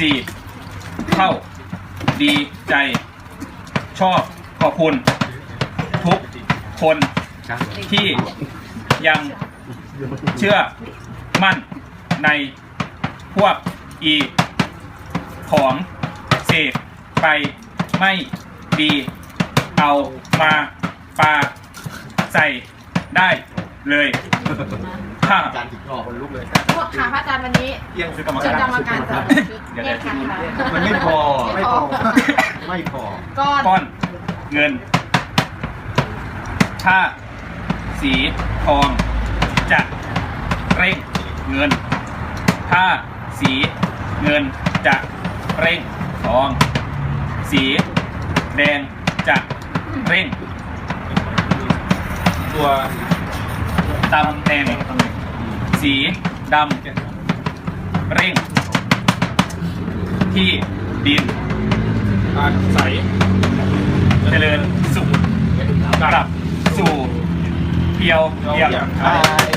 สี่เข้าดีใจ ชอบขอบคุณ ทุกคนที่ยังเชื่อมั่นในพวกอีของเสกไปไม่ดี เอามาปาใส่ได้เลย อาจารย์ถึงรอคนลุกเลยโทษค่ะพระอาจารย์วันนี้เที่ยงคือกรรมเชิญการกรรมการสอบชุดแยกกันค่ะมันไม่พอ ไม่พอ ไม่พอ ก้อนก้อน เงินถ้าสีทองจะเร่งเงิน ถ้าสีเงินจะเร่งทอง สีแดงจะเร่ง ตัวตำแหน่ง สีดำเร่ง ที่ดินใสเจริญสุขกลับสู่เพียวเพียงใ